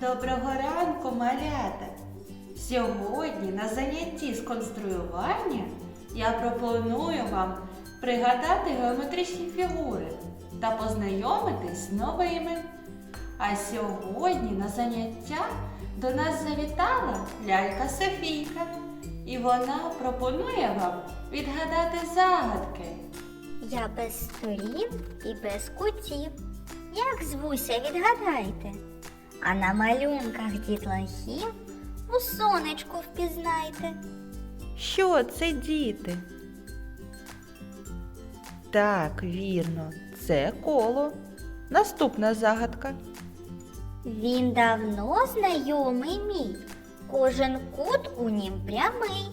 Доброго ранку, малята! Сьогодні на занятті з конструювання я пропоную вам пригадати геометричні фігури та познайомитись з новими. А сьогодні на заняття до нас завітала лялька Софійка, і вона пропонує вам відгадати загадки. Я без сторін і без кутів. Як звуся, відгадайте. А на малюнках дітлахів у сонечку впізнайте. Що це діти? Так, вірно, це коло. Наступна загадка. Він давно знайомий мій, кожен кут у нім прямий,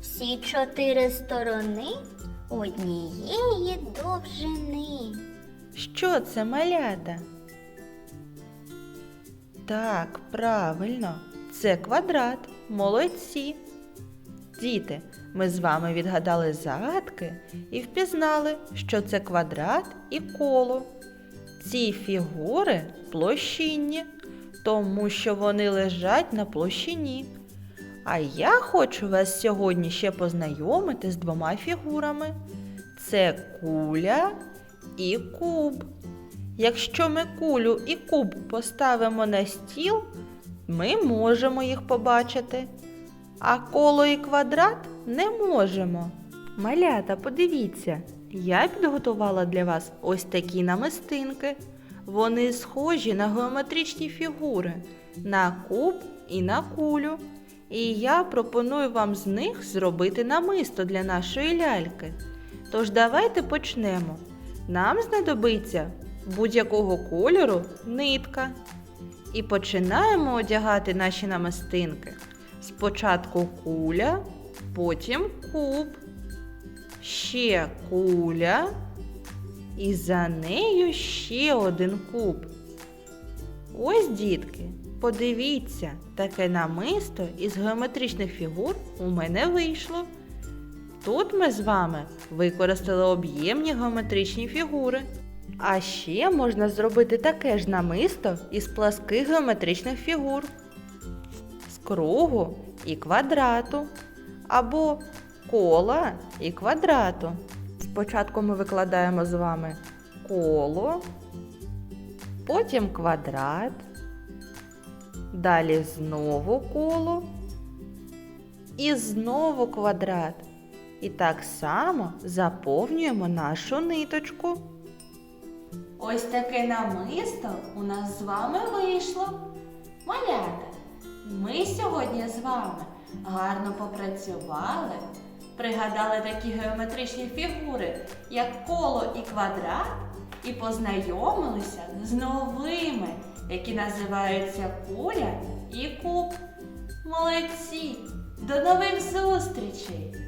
всі чотири сторони однієї довжини. Що це малята? Так, правильно, це квадрат. Молодці. Діти, ми з вами відгадали загадки і впізнали, що це квадрат і коло. Ці фігури площинні, тому що вони лежать на площині. А я хочу вас сьогодні ще познайомити з двома фігурами. Це куля і куб. Якщо ми кулю і куб поставимо на стіл, ми можемо їх побачити. А коло і квадрат не можемо. Малята, подивіться, я підготувала для вас ось такі намистинки. Вони схожі на геометричні фігури, на куб і на кулю. І я пропоную вам з них зробити намисто для нашої ляльки. Тож давайте почнемо. Нам знадобиться будь-якого кольору нитка. І починаємо одягати наші намистинки. Спочатку куля, потім куб, ще куля, і за нею ще один куб. Ось, дітки, подивіться, таке намисто із геометричних фігур у мене вийшло. Тут ми з вами використали об'ємні геометричні фігури. А ще можна зробити таке ж намисто із пласких геометричних фігур з кругу і квадрату, або кола і квадрату. Спочатку ми викладаємо з вами коло, потім квадрат, далі знову коло і знову квадрат. І так само заповнюємо нашу ниточку. Ось таке намисто у нас з вами вийшло. Малята, ми сьогодні з вами гарно попрацювали, пригадали такі геометричні фігури, як коло і квадрат, і познайомилися з новими, які називаються куля і куб. Молодці! До нових зустрічей!